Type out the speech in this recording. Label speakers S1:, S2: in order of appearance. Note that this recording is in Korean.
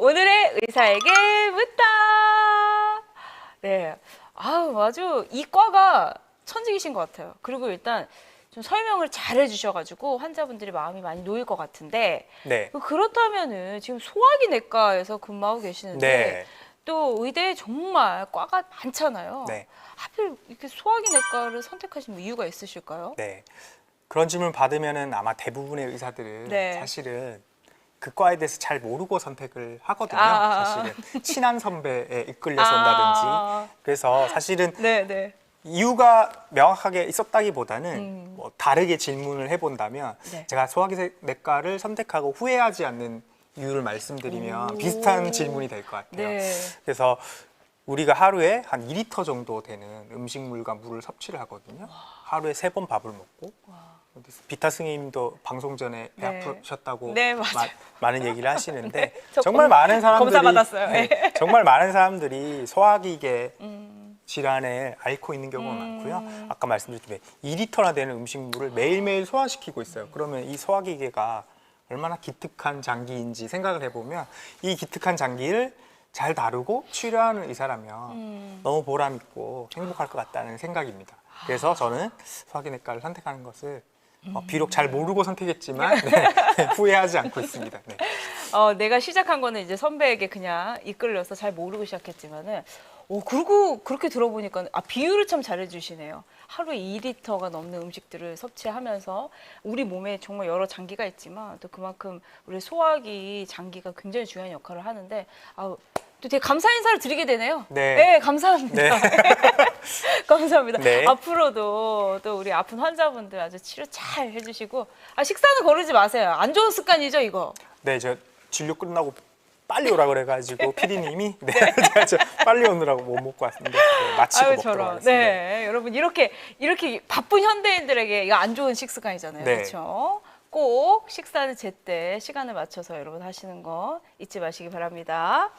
S1: 오늘의 의사에게 묻다. 네. 아우, 아주 이과가 천직이신 것 같아요. 그리고 일단 좀 설명을 잘 해주셔가지고 환자분들이 마음이 많이 놓일 것 같은데
S2: 네.
S1: 그렇다면은 지금 소화기 내과에서 근무하고 계시는데
S2: 네.
S1: 또 의대에 정말 과가 많잖아요.
S2: 네.
S1: 하필 이렇게 소화기 내과를 선택하신 이유가 있으실까요?
S2: 네. 그런 질문 받으면은 아마 대부분의 의사들은
S1: 네.
S2: 사실은 그 과에 대해서 잘 모르고 선택을 하거든요.
S1: 아.
S2: 사실은 친한 선배에 이끌려서
S1: 아.
S2: 온다든지. 그래서 사실은
S1: 네, 네.
S2: 이유가 명확하게 있었다기보다는
S1: 음.
S2: 뭐 다르게 질문을 해본다면
S1: 네.
S2: 제가 소화기내과를 선택하고 후회하지 않는 이유를 말씀드리면
S1: 오.
S2: 비슷한 질문이 될 것 같아요.
S1: 네.
S2: 그래서 우리가 하루에 한 2리터 정도 되는 음식물과 물을 섭취를 하거든요. 하루에 세 번 밥을 먹고 비타 스님도 방송 전에 배
S1: 네.
S2: 아프셨다고
S1: 네, 맞아요.
S2: 많은 얘기를 하시는데
S1: 네, 저
S2: 정말
S1: 검-
S2: 많은 사람들이
S1: 검사 받았어요.
S2: 네,
S1: 네.
S2: 정말 많은 사람들이 소화기계
S1: 음.
S2: 질환을 앓고 있는 경우가
S1: 음.
S2: 많고요. 아까 말씀드렸지만 2리터나 되는 음식물을 매일매일 소화시키고 있어요. 그러면 이 소화기계가 얼마나 기특한 장기인지 생각을 해보면 이 기특한 장기를 잘 다루고 치료하는 의사라면
S1: 음.
S2: 너무 보람 있고 행복할 것 같다는 생각입니다. 그래서 저는 소화기내과를 선택하는 것을 어, 비록 잘 모르고 선택했지만 네, 후회하지 않고 있습니다. 네.
S1: 어, 내가 시작한 거는 이제 선배에게 그냥 이끌려서 잘 모르고 시작했지만은, 오, 그리고 그렇게 들어보니까, 아, 비율을 참 잘해주시네요. 하루에 2리터가 넘는 음식들을 섭취하면서 우리 몸에 정말 여러 장기가 있지만 또 그만큼 우리 소화기 장기가 굉장히 중요한 역할을 하는데, 아우, 또 되게 감사 인사를 드리게 되네요.
S2: 네.
S1: 감사합니다.
S2: 네.
S1: 감사합니다.
S2: 네.
S1: 앞으로도 또 우리 아픈 환자분들 아주 치료 잘 해주시고, 아, 식사는 거르지 마세요. 안 좋은 습관이죠, 이거.
S2: 네, 저 진료 끝나고 빨리 오라 그래가지고 PD님이 네, 제가 저 빨리 오느라고 못 먹고 왔는데 네, 마치고
S1: 아유
S2: 먹도록
S1: 저런.
S2: 하겠습니다.
S1: 네, 여러분 이렇게 이렇게 바쁜 현대인들에게 이거 안 좋은 식습관이잖아요.
S2: 네.
S1: 그렇죠? 꼭 식사는 제때 시간을 맞춰서 여러분 하시는 거 잊지 마시기 바랍니다.